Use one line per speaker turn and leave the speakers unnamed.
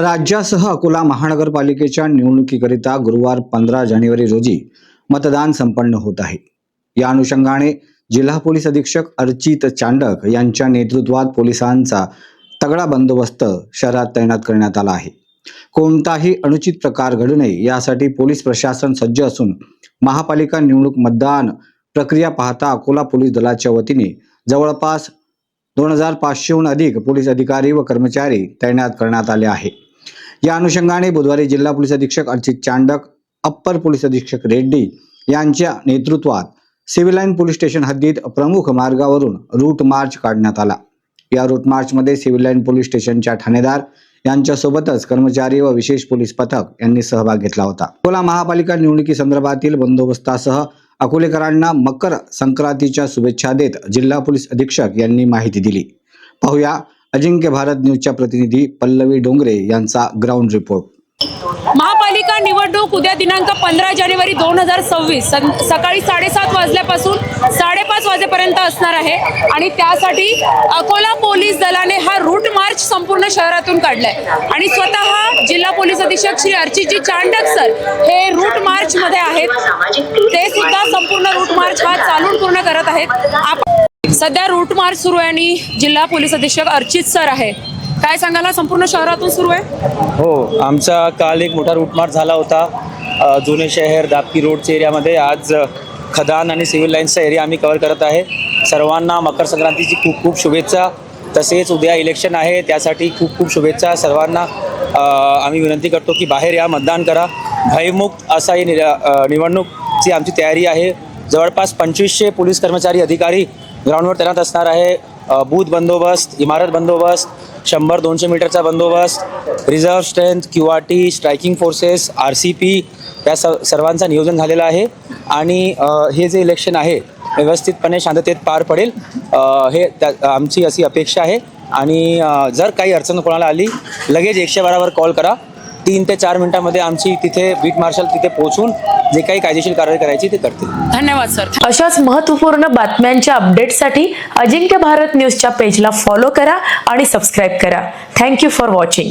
राज्यासह अकोला महानगरपालिकेच्या निवडणुकीकरिता गुरुवार पंधरा जानेवारी रोजी मतदान संपन्न होत आहे. या अनुषंगाने जिल्हा पोलीस अधीक्षक अर्चित चांडक यांच्या नेतृत्वात पोलिसांचा तगडा बंदोबस्त शहरात तैनात करण्यात आला आहे. कोणताही अनुचित प्रकार घडू नये यासाठी पोलीस प्रशासन सज्ज असून महापालिका निवडणूक मतदान प्रक्रिया पाहता अकोला पोलीस दलाच्या वतीने जवळपास दोन हजार पाचशेहून अधिक पोलीस अधिकारी व कर्मचारी तैनात करण्यात आले आहे. या अनुषंगाने बुधवारी जिल्हा पोलीस अधीक्षक अर्चित चांडक अप्पर पोलीस अधीक्षक रेड्डी यांच्या नेतृत्वात सिव्हिल लाईन पोलीस स्टेशन हद्दीत प्रमुख मार्गावरून रूट मार्च काढण्यात आला. या रूट मार्चमध्ये सिव्हिल लाईन पोलीस स्टेशनच्या ठाणेदार यांच्यासोबतच कर्मचारी व विशेष पोलीस पथक यांनी सहभाग घेतला होता. अकोला महापालिका निवडणुकीसंदर्भातील बंदोबस्तासह अकोलेकरांना मकर संक्रांतीच्या शुभेच्छा देत जिल्हा पोलीस अधीक्षक यांनी माहिती दिली. पाहूया अजिंक्य भारत न्यूजच्या प्रतिनिधी पल्लवी डोंगरे यांचा ग्राउंड रिपोर्ट.
महापालिका निवडणूक उद्या दिनांक पंधरा जानेवारी दोन हजार सव्वीस सकाळी साडेसात वाजल्यापासून साडेपाच वाजेपर्यंत असणार आहे. आणि त्यासाठी अकोला पोलीस दलाने हा रूट मार्च संपूर्ण शहरातून काढलाय. आणि स्वतः जिल्हा पोलीस अधीक्षक श्री अर्चितजी चांडक सर हे रूट मार्च मध्ये आहेत. ते सुद्धा संपूर्ण रूट मार्च हा चालून पूर्ण करत आहेत. सध्या रूट मार्च सुरू आहे आणि जिल्हा पोलीस अधीक्षक अर्चित सर आहे. काय सांगायला संपूर्ण शहरातून सुरू आहे?
हो आमचा काल एक मोठा रूटमार्च झाला होता. अ, जुने शहर दापकी रोडच्या एरियामध्ये आज अ, खदान आणि सिव्हिल लाईन्सचा एरिया आम्ही कवर करत आहे. सर्वांना मकर संक्रांतीची खूप खूप शुभेच्छा. तसेच उद्या इलेक्शन आहे त्यासाठी खूप खूप शुभेच्छा. सर्वांना अ, आम्ही विनंती करतो की बाहेर या मतदान करा. भयमुक्त असा ही नि अ, निवडणूकची आमची तयारी आहे. जवळपास पंचवीसशे पोलीस कर्मचारी अधिकारी ग्राउंडवर तैनात असणार आहे बूथ बंदोबस्त इमारत बंदोबस्त शंभर दोनशे मीटरचा बंदोबस्त reserve strength Q R T striking forces R C P या स सर्वांचं नियोजन झालेलं आहे. आणि हे जे इलेक्शन आहे व्यवस्थितपणे शांततेत पार पडेल हे त्या आमची अशी अपेक्षा आहे. आणि जर काही अडचण कोणाला आली लगेच एकशे बारावर कॉल करा. तीन ते चार मिनटामध्ये आमची तिथे बीट मार्शल तिथे पोहोचून जे काही कायदेशीर कारवाई करायची ते करतील.
धन्यवाद सर.
अशाच महत्त्वपूर्ण बातम्यांच्या अपडेटसाठी अजिंक्य भारत न्यूजच्या पेजला फॉलो करा आणि सबस्क्राईब करा. Thank you for watching